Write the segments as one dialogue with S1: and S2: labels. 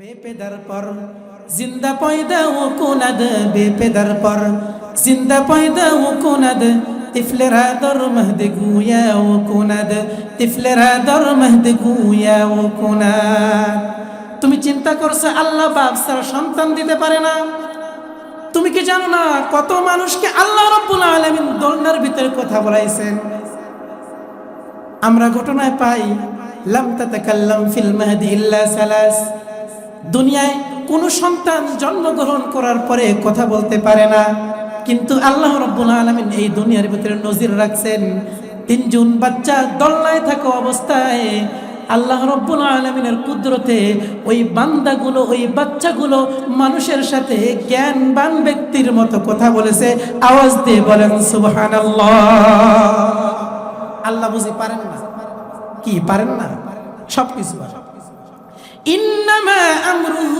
S1: বেপেদার পর, জিন্দা পয়দা ও কোনাদ, বেপেদার পর, জিন্দা পয়দা ও কোনাদ ও তুমি চিন্তা করছ, আল্লাহ বাপ সারা সন্তান দিতে পারে না? তুমি কি জানো না, কত মানুষকে আল্লাহ রব্বুল আলমিন দোলনার ভিতরে কথা বলাইছেন? আমরা ঘটনায় পাই, লাম তাতাকাল্লাম ফিল মাহদি ইল্লা সালাস। দুনিয়ায় কোনো সন্তান জন্মগ্রহণ করার পরে কথা বলতে পারে না। কিন্তু আল্লাহ রব্বুল আলমিন এই দুনিয়ার ভিতরে নজির রাখছেন। তিনজন বাচ্চা দল্লায় থাকা অবস্থায় আল্লাহ রব্বুল আলমিনের কুদরতে ওই বান্দাগুলো, ওই বাচ্চাগুলো মানুষের সাথে জ্ঞানবান ব্যক্তির মতো কথা বলেছে। আওয়াজ দিয়ে বলেন সুবহান আল্লাহ বুঝি পারেন না? কি, পারেন না? সব কিছু পারেন। إنما أمره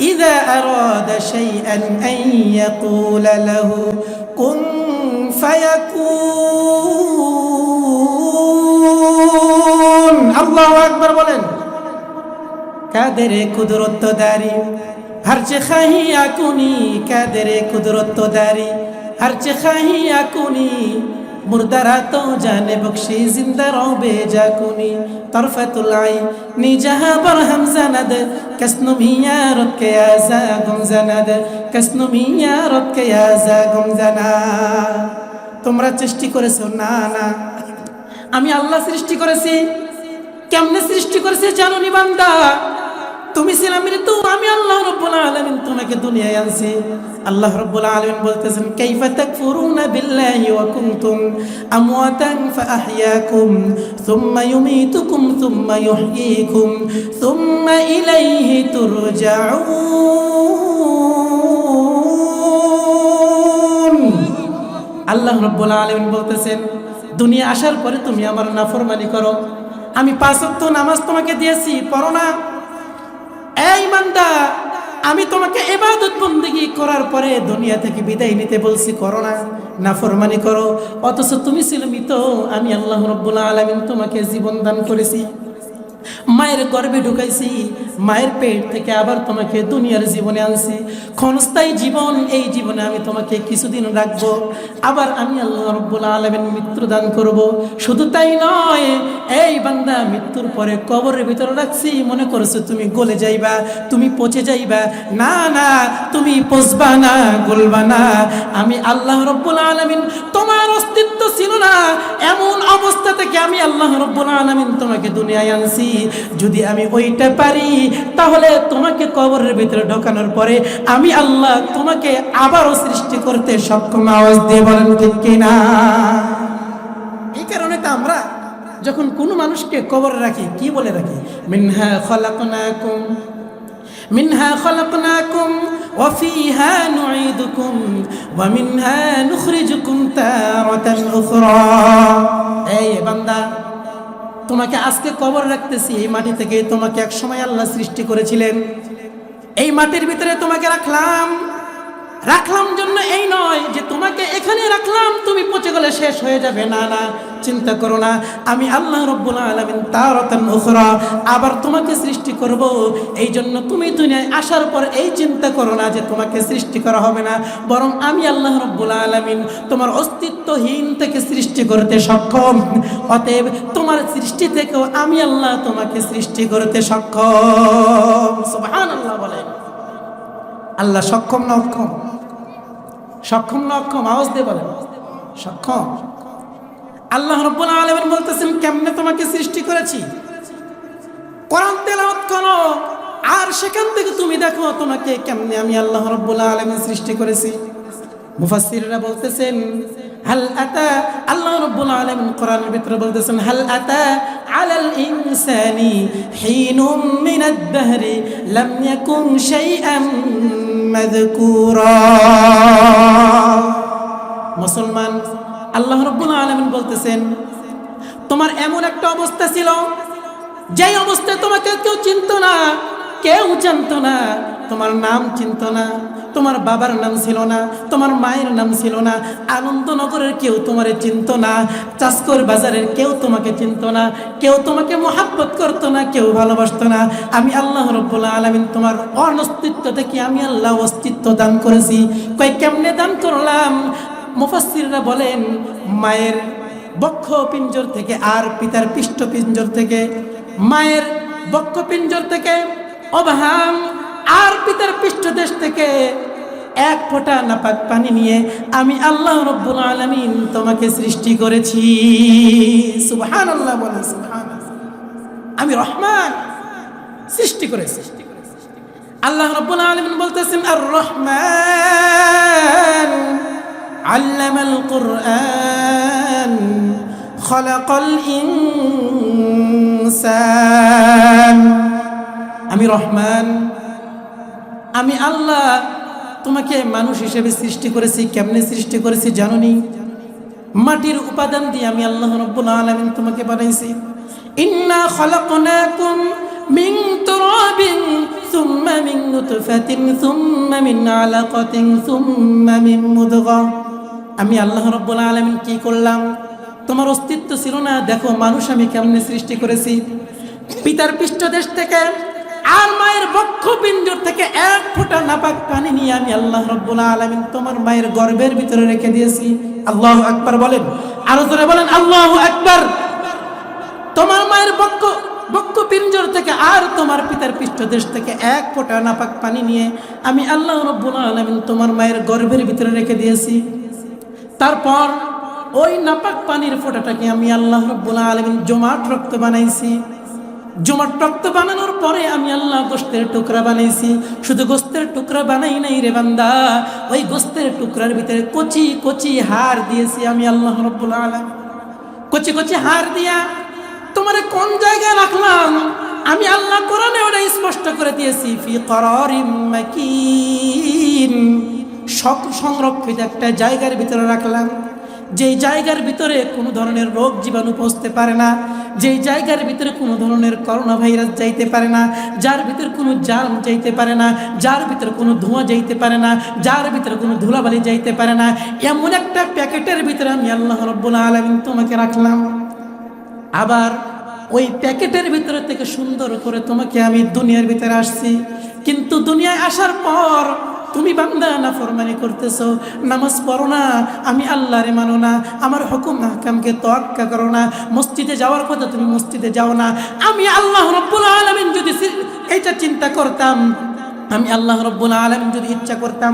S1: إذا أراد شيئا أن يقول له كن فيكون الله أكبر বলেন কাদের কুদরত দারি হর চে খাহিয়া কুনি কাদের কুদরত দারি হর চে খাহিয়া কুনি মুর্দারা তো জানে বখশি জিন্দা রবে জাকুনি তরফাতুল আই নিজাহা বরহাম জানাদ। কসনু মিয়া রত কে আজা গুম জানাদ। কসনু মিয়া রত কে আজা গুম জানা। তোমরা সৃষ্টি করেছ, না না। আমি আল্লাহ সৃষ্টি করেছি। কেমনে সৃষ্টি করেছি জানো নি বান্দা? তুমি ছিলাম মৃত্যু, আমি আল্লাহ রব্বুল আলামিন তোমাকে দুনিয়ায় আনছি। আল্লাহ রব্বুল আলামিন বলতেছেন, কাইফা তাকফুরুনা বিল্লাহি ওয়া কুনতুম আমওয়াতান ফাআহইয়াকুম, সুম্মা ইউমীতুকুম, সুম্মা ইউহয়ীকুম সুম্মা ইলাইহি তুরজাউন। আল্লাহ রব্বুল আলামিন বলতেছেন, দুনিয়া আসার পরে তুমি আমার নাফরমানি করো। আমি পাঁচ ওয়াক্ত নামাজ তোমাকে দিয়েছি, পড়ো না। এই মান্দা আমি তোমাকে এবাদত বন্দিগি করার পরে দুনিয়া থেকে বিদায় নিতে বলছি, করো না না ফরমানি করো। অথচ তুমি ছিল মৃত, আমি আল্লাহ রব্বুল আলমিন তোমাকে জীবন দান করেছি। মায়ের গর্ভে ঢুকাইছি, মায়ের পেট থেকে আবার তোমাকে দুনিয়ার জীবনে আনছি। ক্ষণস্থায়ী জীবন, এই জীবনে আমি তোমাকে কিছুদিন রাখব। আবার আমি আল্লাহ রব্বুল আলমেন মৃত্যু দান করব। শুধু তাই নয়, এই বান্দা মৃত্যুর পরে কবরের ভিতরে রাখছি। মনে করছ তুমি গলে যাইবা, তুমি পচে যাইবা? না না, তুমি পচবা না, গলবা না। আমি আল্লাহ রব্বুল আলমিন, তোমার অস্তিত্ব ছিল না। এমন অবস্থা থেকে আমি আল্লাহ রব্বুল আলমিন তোমাকে দুনিয়ায় আনছি। যদি আমি ওইটা পারি তাহলে তোমাকে কবরের ভিতরে ঢোকানোর পরে আমি আল্লাহ তোমাকে আবারও সৃষ্টি করতে সক্ষম আওয়াজ দিয়ে বলেন ঠিক কিনা এই কারণে তো আমরা যখন কোনো মানুষকে কবরে রাখি কি বলে রাখি মিনহা খলাকনাকুম منها خلقناكم وفيها نعيدكم ومنها نخرجكم تارة أخرى এই বান্দা তোমাকে আজকে কবর রাখতেছি, এই মাটি থেকে তোমাকে এক সময় আল্লাহ সৃষ্টি করেছিলেন। এই মাটির ভিতরে তোমাকে রাখলাম। রাখলাম জন্য এই নয় যে তোমাকে এখানে রাখলাম, তুমি পচে গেলে শেষ হয়ে যাবে। না না, চিন্তা করো না, আমি আল্লাহ রব্বুল আলমিন তারতান উখরা। আবার তোমাকে সৃষ্টি করব এই জন্য তুমি দুনিয়ায় আসার পর এই চিন্তা করো না যে তোমাকে সৃষ্টি করা হবে না, বরং আমি আল্লাহ রব্বুল আলমিন তোমার অস্তিত্বহীন থেকে সৃষ্টি করতে সক্ষম। অতএব তোমার সৃষ্টি থেকেও আমি আল্লাহ তোমাকে সৃষ্টি করতে সক্ষম। সুবহানাল্লাহ বলেন। আল্লাহ সক্ষম না অক্ষম? সক্ষম না অক্ষম? আওয়াজ দিয়ে বলেন। সক্ষম। আল্লাহ রব্বুল আলমিন বলতেছেন, কেমনে তোমাকে সৃষ্টি করেছি? কোরআন তেলাওয়াত করো, আর সেখান থেকে তুমি দেখো তোমাকে কেমনে আমি আল্লাহ রব্বুল আলমিন সৃষ্টি করেছি। মুফাসসিররা বলতেছেন, হাল আতা আল্লাহ রাব্বুল আলামিন কোরআনের ভিতরে বলতেছেন, হাল আতা আলাল ইনসানি হিনুম মিনাদ দাহরি লাম ইয়াকুন শাইআম মুসলমান, আল্লাহ রাব্বুল আলামিন বলতেছেন, তোমার এমন একটা অবস্থা ছিল, যেই অবস্থায় তোমাকে কেউ চিনত না, কেউ জানত না তোমার নাম চিনতো না, তোমার বাবার নাম ছিল না, তোমার মায়ের নাম ছিল না, আনন্দনগরের কেউ তোমার চিনত না, চাষকর বাজারের কেউ তোমাকে চিনত না, কেউ তোমাকে মোহাব্বত করতো না, কেউ ভালোবাসত না। আমি আল্লাহ রব্বুল্লাহ আলমিন তোমার অনস্তিত্ব থেকে আমি আল্লাহ অস্তিত্ব দান করেছি। কই কেমনে দান করলাম? মুফাসসিররা বলেন, মায়ের বক্ষ পিঞ্জর থেকে আর পিতার পৃষ্ঠ পিঞ্জর থেকে, মায়ের বক্ষ পিঞ্জর থেকে অবহাম আর পিতার পৃষ্ঠদেশ থেকে এক ফোঁটা নাপাক পানি নিয়ে আমি আল্লাহ রব্বুল আলমিন তোমাকে সৃষ্টি করেছি। সুবহান আল্লাহ বলে সুবহান আমি রহমান সৃষ্টি করেছি। আল্লাহ রব্বুল আলমিন বলতেছেন আর রহমান আল্লামাল কুরআন খলাকাল ইনসান। আমি রহমান আমি আল্লাহ তোমাকে মানুষ হিসেবে সৃষ্টি করেছি, কেমনে সৃষ্টি করেছি জানুনি? মাটির উপাদান দিয়ে আমি আল্লাহ রব্বুল আলামিন তোমাকে বানাইছি। ইন্না খলাকনাকুম মিন তুরাবিন সুম্মা মিন নুতফাতিন সুম্মা মিন আলাকাতিন সুম্মা মিন মুদগা। আমি আল্লাহ রব্বুল আলামিন কি করলাম? তোমার অস্তিত্ব ছিল না, দেখো মানুষ আমি কেমনে সৃষ্টি করেছি। পিতার পৃষ্ঠদেশ থেকে আর মায়ের বক্ষ পিঞ্জর থেকে এক ফোঁটা নাপাক পানি নিয়ে আমি আল্লাহ রব্বুল আলমিন তোমার মায়ের গর্ভের ভিতরে রেখে দিয়েছি। আল্লাহ আকবার বলেন। আরও জোরে বলেন, আল্লাহ আকবার! তোমার মায়ের বক্ষ বক্ষ পিঞ্জর থেকে আর তোমার পিতার পৃষ্ঠদেশ থেকে এক ফোঁটা নাপাক পানি নিয়ে আমি আল্লাহ রব্বুল আলমিন তোমার মায়ের গর্ভের ভিতরে রেখে দিয়েছি। তারপর ওই নাপাক পানির ফোঁটাটাকে আমি আল্লাহ রব্বুল আলমিন জমাট রক্ত বানাইছি। জমাট টক্ত বানানোর পরে আমি আল্লাহ গোস্তের টুকরা বানাইছি শুধু গোস্তের টুকরা বানাই নাই রে বান্দা। ওই গোস্তের টুকরার ভিতরে কচি কচি হার দিয়েছি আমি আল্লাহ রব্বুল আলম কচি কচি হার দিয়া তোমার কোন জায়গায় রাখলাম? আমি আল্লাহ কোরআনে ওটা স্পষ্ট করে দিয়েছি, ফি মাকিন। সব সংরক্ষিত একটা জায়গার ভিতরে রাখলাম। যেই জায়গার ভিতরে কোনো ধরনের রোগ জীবাণু পৌঁছতে পারে না যেই জায়গার ভিতরে কোনো ধরনের করোনা ভাইরাস যাইতে পারে না, যার ভিতরে কোনো জাম যাইতে পারে না, যার ভিতরে কোনো ধোঁয়া যাইতে পারে না, যার ভিতরে কোনো ধুলাবালি যাইতে পারে না, এমন একটা প্যাকেটের ভিতরে আমি আল্লাহ রব্বুল আলমিন তোমাকে রাখলাম। আবার ওই প্যাকেটের ভিতরে থেকে সুন্দর করে তোমাকে আমি দুনিয়ার ভিতরে আসছি। কিন্তু দুনিয়ায় আসার পর তুমি বান্দা না ফরমানি করতেছো? নামাজ পড়ো না, আমি আল্লাহরে মানো না, আমার হুকুম হাকামকে তোয়াক্কা করো না, মসজিদে যাওয়ার কথা তুমি মসজিদে যাও না। আমি আল্লাহ রব্বুল আলমিন যদি এইটা চিন্তা করতাম, আমি আল্লাহ রব্বুল আলমিন যদি ইচ্ছা করতাম,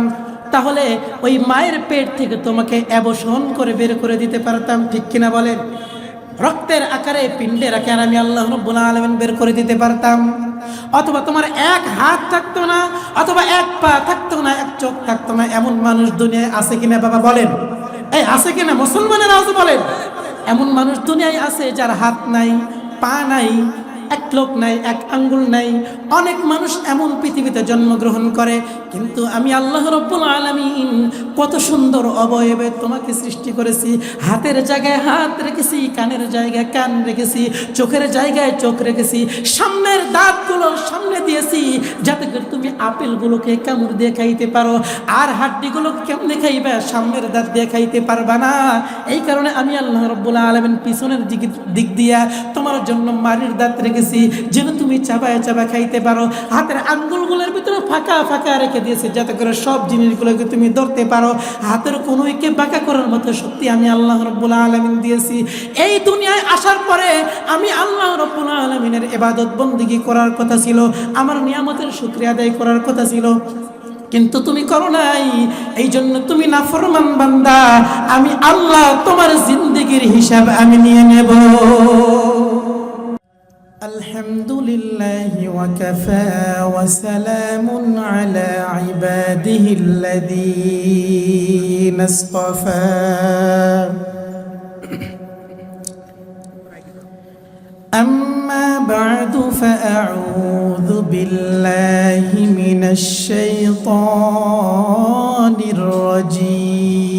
S1: তাহলে ওই মায়ের পেট থেকে তোমাকে অ্যাবসন করে বের করে দিতে পারতাম, ঠিক কিনা বলেন? রক্তের আকারে পিণ্ডে রাখে আর আমি আল্লাহ রব্বুল আলমিন বের করে দিতে পারতাম। অথবা তোমার এক হাত থাকতো না, অথবা এক পা থাকতো না, এক চোখ থাকতো না, এমন মানুষ দুনিয়ায় আছে কিনা বাবা বলেন। এই আছে কিনা মুসলমানের আওয়াজ বলেন। এমন মানুষ দুনিয়ায় আছে যার হাত নাই, পা নাই এক লোক নাই, এক আঙ্গুল নাই। অনেক মানুষ এমন পৃথিবীতে জন্মগ্রহণ করে, কিন্তু আমি আল্লাহ রব্বুল আলমিন কত সুন্দর অবয়বে তোমাকে সৃষ্টি করেছি। হাতের জায়গায় হাত রেখেছি, কানের জায়গায় কান রেখেছি, চোখের জায়গায় চোখ রেখেছি। সামনের দাঁতগুলো সামনে দিয়েছি, যাতে করে তুমি আপেলগুলোকে কামড় দিয়ে খাইতে পারো। আর হাড্ডিগুলো কেমনে খাইবে, সামনের দাঁত দিয়ে খাইতে পারবা না। এই কারণে আমি আল্লাহ রব্বুল আলমিন পিছনের দিক দিক দিয়া তোমার জন্য মারির দাঁত রেখেছি যেন তুমি চাবায় চাবা খাইতে পারো। হাতের আঙ্গুলগুলোর ভিতরে ফাঁকা ফাঁকা রেখে দিয়েছি, যাতে করে সব জিনিসগুলোকে তুমি ধরতে পারো। হাতের কোনো একে বাঁকা করার মতো সত্যি আমি আল্লাহ রব্বুল আলমিন দিয়েছি। এই দুনিয়ায় আসার পরে আমি আল্লাহ রব্বুল আলমিনের এবাদত বন্দিগি করার কথা ছিল, আমার নিয়ামতের শুক্রিয়া আদায় করার কথা ছিল। কিন্তু তুমি করো নাই এই জন্য তুমি নাফরমান বান্দা, আমি আল্লাহ তোমার জিন্দগির হিসাব আমি নিয়ে নেব। الحمد لله وكفى وسلام على عباده الذين اصطفى أما بعد فأعوذ بالله من الشيطان الرجيم.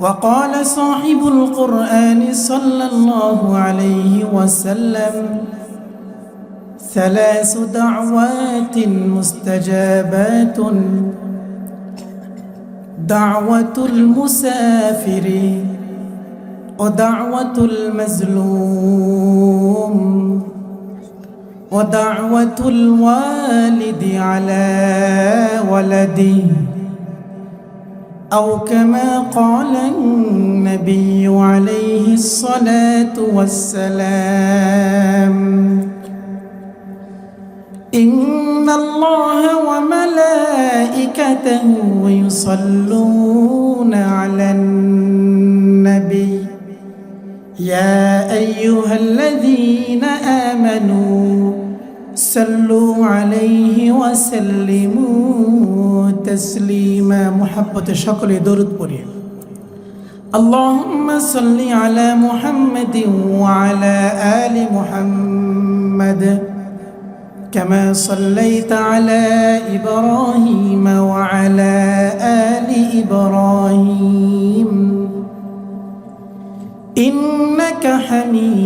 S1: وقال صاحب القرآن صلى الله عليه وسلم ثلاث دعوات مستجابات دعوة المسافر ودعوة المظلوم ودعوة الوالد على ولده. أو كما قال النبي عليه الصلاة والسلام. إن الله وملائكته يصلون على النبي. يا أيها الذين آمنوا صلوا عليه وسلموا تسليما. محبة شكل درد بري اللهم صل على محمد وعلى آل محمد. كما صليت على إبراهيم وعلى آل إبراهيم. إنك حميد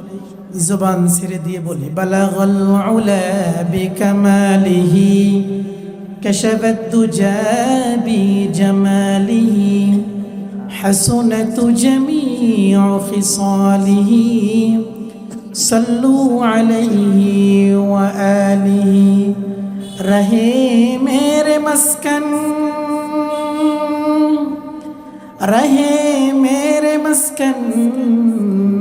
S1: زبان سر دي بولي. بلغ العلا بكماله كشف تجا بجماله حسنت جميع خصاله. صلوا عليه وآله. رهي میرے مسكن. رهي میرے مسكن.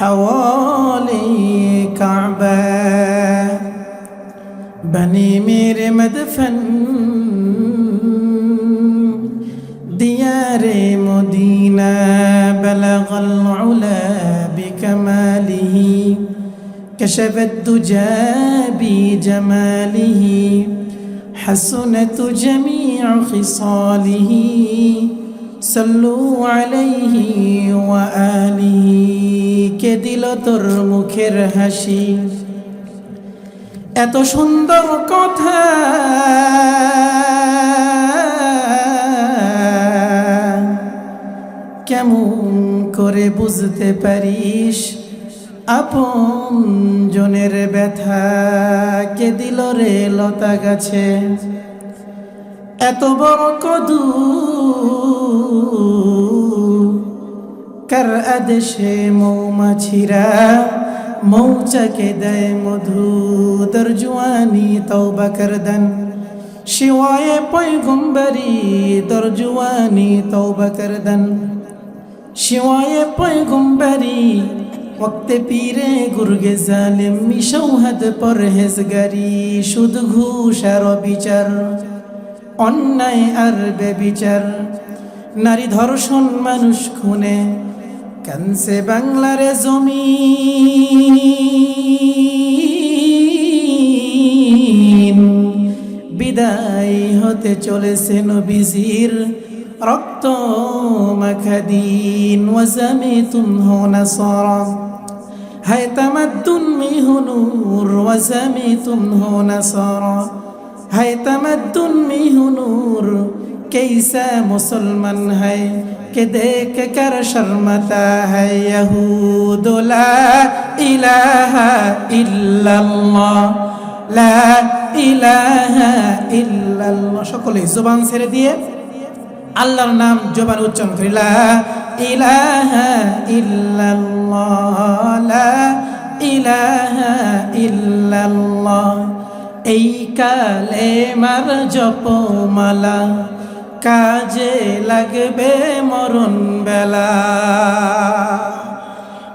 S1: حوالے کعبہ بنے میرے مدفن ديار مدينة بلغ العلا بكماله كشف الدجى بجماله حسنت جميع خصاله. সল্লু আলাইহি ওয়া আলিহি কে দিল তোর মুখের হাসি? এত সুন্দর কথা। কেমন করে বুঝতে পারিস? আপন জনের ব্যথা, কে দিল রে লতা গাছে? এত বড় কদু কার আদেশে মৌমাছিরা মৌচাকে দেয় মধু দর জুয়ানি তওবা করদন শিওয়ায়ে পয়গম্বরি দর জুয়ানি তওবা করদন শিওয়ায়ে পয়গম্বরি ওক্তে পীরে গুরগে জালিম মিশৌহাদ পরহেজগারি, সুদ ঘুষ আর বিচার অন্যায় আর বেবিচার নারী ধর্ষণ মানুষ খুনে কানসে বাংলার জমিন। বিদায় হতে চলেছে নবীজির রক্ত মাখাদিন। ওয়াজামে তুম হো নাসারা। হায় তামাদ্দুন মিহু নূর ওয়াজামে তুম হো নাসারা। হাই তামাদ্দুন মিহু নূর, কেইসা মুসলমান হাই কে দেখ কর শর্মতা হাই ইহুদুলা ইলাহা ইল্লাল্লাহ, লা ইলাহা ইল্লাল্লাহ। সকলে জবান ছেড়ে দিয়ে আল্লাহর নাম জবান উচ্চারণ করি, লা ইলাহা ইল্লাল্লাহ, লা ইলাহা ইল্লাল্লাহ। এই কালে মার জপমালা, কাজে লাগবে মরণ বেলা।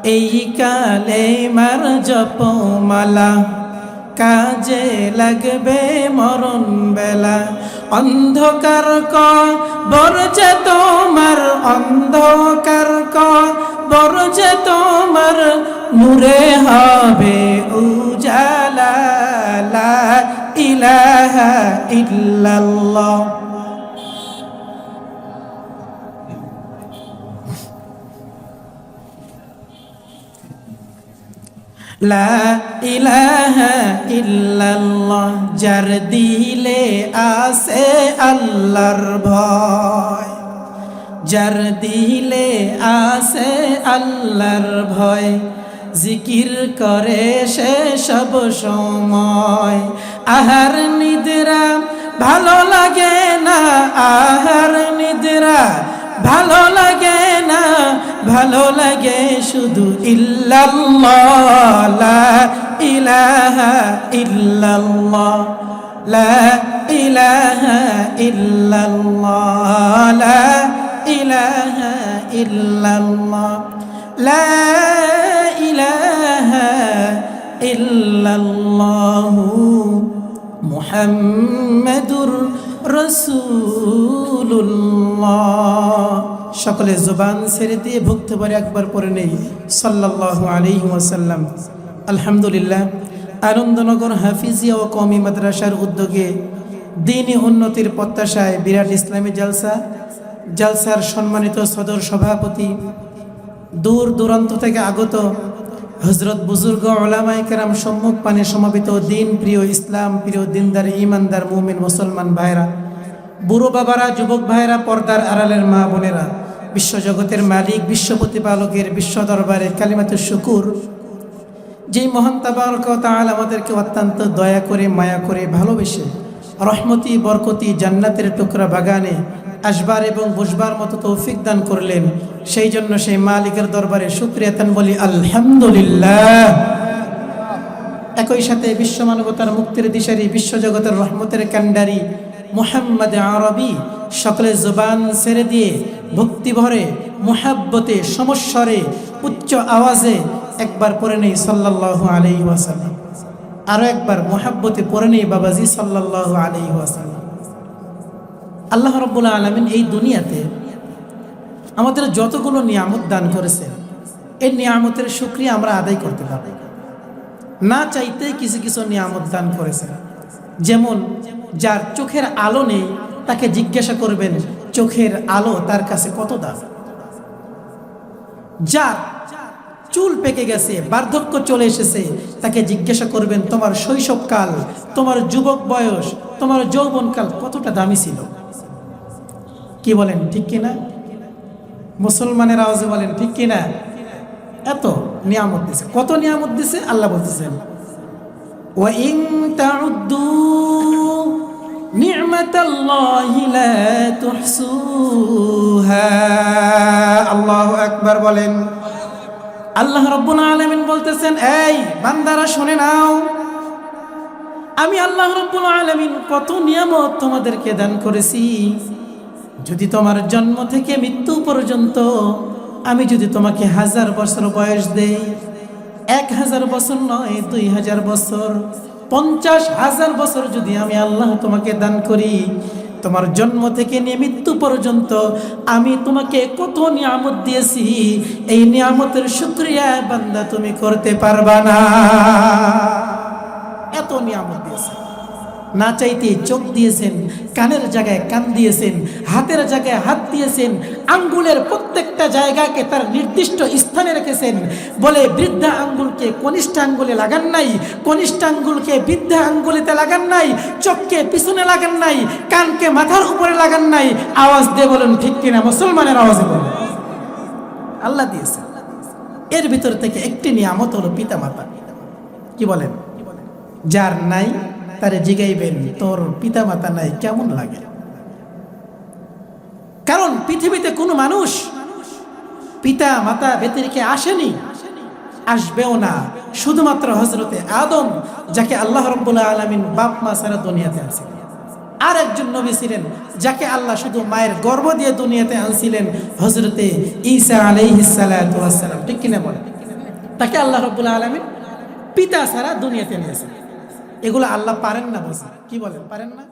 S1: এই কালে মার জপমালা, কাজে লাগবে মরণ বেলা। অন্ধকার ক বরজে তোমার, অন্ধকার ক বরজে তোমার নূরে হবে উজালা, লা ইলাহা ইল্লাল্লাহ। লা ইলাহা ইল্লাল্লাহ, যার দিলে আসে আল্লাহর ভয়। যার দিলে আসে আল্লাহর ভয় জিকির করে সে সব সময়। আহার নিদ্রা ভালো লাগে না, আহার নিদ্রা ভালো লাগে না, ভালো লাগে শুধু ইল্লাল্লাহ, লা ইলাহা ইল্লাল্লাহ, লা ইলাহা ইল্লাল্লাহ ইলাহা ইল্লাল্লাহ, লা ইলাহা ইল্লাল্লাহু মুহাম্মাদুর রসুল্লাহ সকলে জবান ছেড়ে দিয়ে ভুগতে পারে একবার পরে নেই। সাল্লাল্লাহু আলাইহি ওয়াসাল্লাম। আলহামদুলিল্লাহ, আনন্দনগর হাফিজিয়া ও কমি মাদ্রাসার উদ্যোগে দিনই উন্নতির প্রত্যাশায় বিরাট ইসলামী জালসা, জালসার সম্মানিত সদর সভাপতি দূর দূরান্ত থেকে আগত হজরত বুজুর্গ ওলামাই কেরাম সম্মুখ পানে সমাবেত দিন প্রিয় ইসলাম, প্রিয় দিনদার ইমানদার মুমিন, মুসলমান ভাইরা, বুড়ো বাবারা, যুবক ভাইরা, পর্দার আড়ালের মা বোনেরা বিশ্বজগতের মালিক, বিশ্ব প্রতিপালকের, বিশ্ব দরবারে কালিমাতুর শুকুর। যেই মহান তাবারক তাআলা আমাদেরকে অত্যন্ত দয়া করে, মায়া করে ভালোবেসে, রহমতি, বরকতি, জান্নাতের টুকরা বাগানে আসবার এবং বসবার মতো তৌফিক দান করলেন। সেই জন্য সেই মালিকের দরবারে শুক্রিয়াতান বলি আলহামদুলিল্লাহ। একই সাথে বিশ্ব মানবতার মুক্তির দিশারি বিশ্বজগতের রহমতের কান্ডারি মোহাম্মদ আরবি সকলে জবান ছেড়ে দিয়ে ভক্তি ভরে, মোহাব্বতে, সমস্বরে, উচ্চ আওয়াজে একবার পড়ে নেই সাল্লাহ আলি ওয়াসাল্লাম। আরও একবার মোহাব্বতে পরে নেই বাবাজি সাল্লাহ আলি ওয়াসাল্লাম। আল্লাহ রব্বুল্লা আলমিন এই দুনিয়াতে আমাদের যতগুলো নিয়ামত দান করেছে এই নিয়ামতের সুক্রিয়া আমরা আদায় করতে পারব না চাইতে কিছু কিছু নিয়ামত দান করেছে যেমন যার চোখের আলো নেই, তাকে জিজ্ঞাসা করবেন, চোখের আলো তার কাছে কত দাম? যার চুল পেকে গেছে, বার্ধক্য চলে এসেছে, তাকে জিজ্ঞাসা করবেন, তোমার শৈশবকাল, তোমার যুবক বয়স, তোমার যৌবনকাল কতটা দামি ছিল? কি বলেন ঠিক কিনা মুসলমানের আওয়াজে বলেন ঠিক কিনা এত নিয়ামত দিছে কত নিয়ামত দিছে আল্লাহ বলতেছেন وإن تعدوا نعمة الله لا تحصوها আল্লাহু আকবার বলেন আল্লাহ রব্বুল আলামিন বলতেছেন এই বান্দারা শুনে নাও আমি আল্লাহ রব্বুল আলামিন কত নিয়ামত তোমাদেরকে দান করেছি যদি তোমার জন্ম থেকে মৃত্যু পর্যন্ত আমি যদি তোমাকে হাজার বছর বয়স দেই, এক হাজার বছর নয়, দুই হাজার বছর, পঞ্চাশ হাজার বছর যদি আমি আল্লাহ তোমাকে দান করি, তোমার জন্ম থেকে নিয়ে মৃত্যু পর্যন্ত আমি তোমাকে কত নিয়ামত দিয়েছি, এই নিয়ামতের শুক্রিয়া বান্দা তুমি করতে পারবা না। এত নিয়ামত দিয়েছে। না চাইতে চোখ দিয়েছেন, কানের জায়গায় কান দিয়েছেন, হাতের জায়গায় হাত দিয়েছেন, আঙ্গুলের প্রত্যেকটা জায়গাকে তার নির্দিষ্ট স্থানে রেখেছেন। বলে বৃদ্ধা আঙ্গুলকে কনিষ্ঠ আঙ্গুলে লাগান নাই, কনিষ্ঠ আঙ্গুলকে বৃদ্ধা আঙ্গুলিতে লাগান নাই, চোখকে পিছনে লাগান নাই, কানকে মাথার উপরে লাগান নাই, আওয়াজ দিয়ে বলেন, ঠিক কিনা? মুসলমানের আওয়াজ বলেন। আল্লাহ দিয়েছে। এর ভিতর থেকে একটি নিয়ামত হলো পিতা মাতা কি বলেন? যার নাই তারে জিগাইবেন, তোর পিতা মাতা নাই, কেমন লাগে? কারণ পৃথিবীতে কোনো মানুষ পিতা মাতা ব্যতিরিকে আসেনি, আসবেও না। শুধুমাত্র হজরতে আদম, যাকে আল্লাহ রব্বুল্লাহ আলমিন বাপ মা সারা দুনিয়াতে আছে আর একজন নবী ছিলেন, যাকে আল্লাহ শুধু মায়ের গর্ভ দিয়ে দুনিয়াতে আনছিলেন হজরতে ঈসা আলাইহিসালাম ঠিক কিনা বলে তাকে আল্লাহ রব্বুল আলমিন পিতা সারা দুনিয়াতে নিয়েছেন এগুলো আল্লাহ পারেন না বলছে কি বলেন? পারেন না?